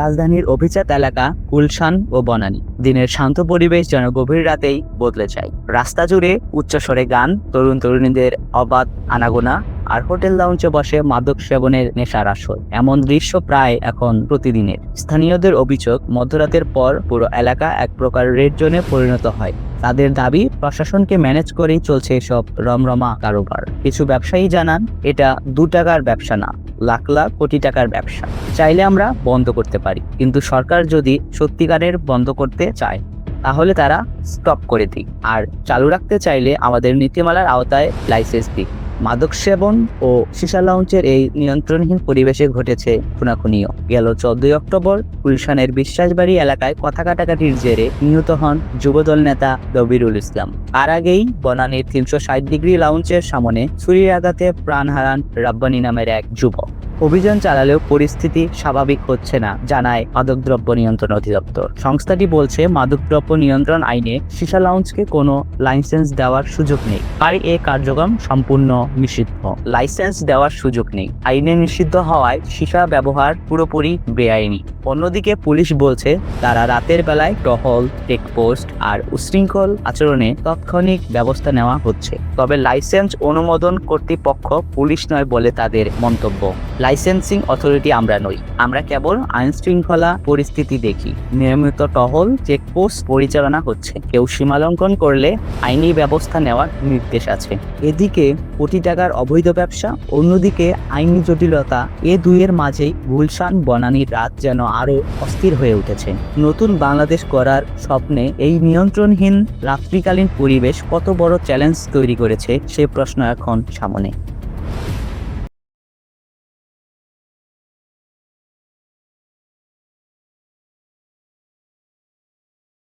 রাজধানীর অভিজাত এলাকা গুলশান ও বনানী। দিনের শান্ত পরিবেশ যেন গভীর রাতেই বদলে যায়। রাস্তা জুড়ে উচ্চস্বরে গান, তরুণ তরুণীদের অবাধ আনাগোনা আর হোটেল লাউঞ্চে বসে মাদক সেবনের নেশার আসর। এমন দৃশ্য প্রায় এখন প্রতিদিনের। স্থানীয়দের অভিযোগ, মধ্যরাতের পর পুরো এলাকা এক প্রকার রেড জোনে পরিণত হয়। তাদের দাবি প্রশাসনকে ম্যানেজ করেই চলছে এসব রমরমা কারোবার। কিছু ব্যবসায়ী জানান, এটা দু টাকার ব্যবসা না, লাখ লাখ কোটি টাকার ব্যবসা। চাইলে আমরা বন্ধ করতে পারি, কিন্তু সরকার যদি সত্যিকারের বন্ধ করতে চায়, তাহলে তারা স্টপ করে দিক। আর চালু রাখতে চাইলে আমাদের নীতিমালার আওতায় লাইসেন্স দিক। মাদক সেবন ও সিসা লাউঞ্চের এই নিয়ন্ত্রণহীন পরিবেশে ঘটেছে খুনাখুনিও। গেল চোদ্দই অক্টোবর গুলশানের বিশ্বাসবাড়ি এলাকায় কথা কাটাকাটির জেরে নিহত হন যুবদল নেতা দবিরুল ইসলাম। আর আগেই বনানীর তিনশো ষাট ডিগ্রি লাউঞ্চের সামনে ছুরির আঘাতে প্রাণ হারান রাব্বানি নামের এক যুবক। অভিযান চালালেও পরিস্থিতি স্বাভাবিক হচ্ছে না, জানায় মাদকদ্রব্য নিয়ন্ত্রণ অধিদপ্তর। সংস্থাটি বলছে, মাদকদ্রব্য নিয়ন্ত্রণ আইনে সীসা লাউঞ্জকে কোনো লাইসেন্স দেওয়ার সুযোগ নেই। আর এ কার্যক্রম সম্পূর্ণ নিষিদ্ধ। লাইসেন্স দেওয়ার সুযোগ নেই। আইনে নিষিদ্ধ হওয়ায় সীসা ব্যবহার পুরোপুরি বেআইনি। অন্যদিকে পুলিশ বলছে, তারা রাতের বেলায় টহল, চেকপোস্ট আর উশৃঙ্খল আচরণে তাৎক্ষণিক ব্যবস্থা নেওয়া হচ্ছে। তবে লাইসেন্স অনুমোদন কর্তৃপক্ষ পুলিশ নয় বলে তাদের মন্তব্য। লাইসেন্সিং অথরিটি আমরা নই। আমরা কেবল আইন শৃঙ্খলা পরিস্থিতি দেখি। নিয়মিত টহল চেকপোস্ট পরিচালনা হচ্ছে। কেউ সীমালঙ্ঘন করলে আইনি ব্যবস্থা নেওয়ার নির্দেশ আছে। এদিকে কোটি টাকার অবৈধ ব্যবসা, অন্যদিকে আইনি জটিলতা, এ দুইয়ের মাঝেই গুলশান বনানীর রাত যেন আরও অস্থির হয়ে উঠেছে। নতুন বাংলাদেশ করার স্বপ্নে এই নিয়ন্ত্রণহীন রাত্রিকালীন পরিবেশ কত বড় চ্যালেঞ্জ তৈরি করেছে, সে প্রশ্ন এখন সামনে।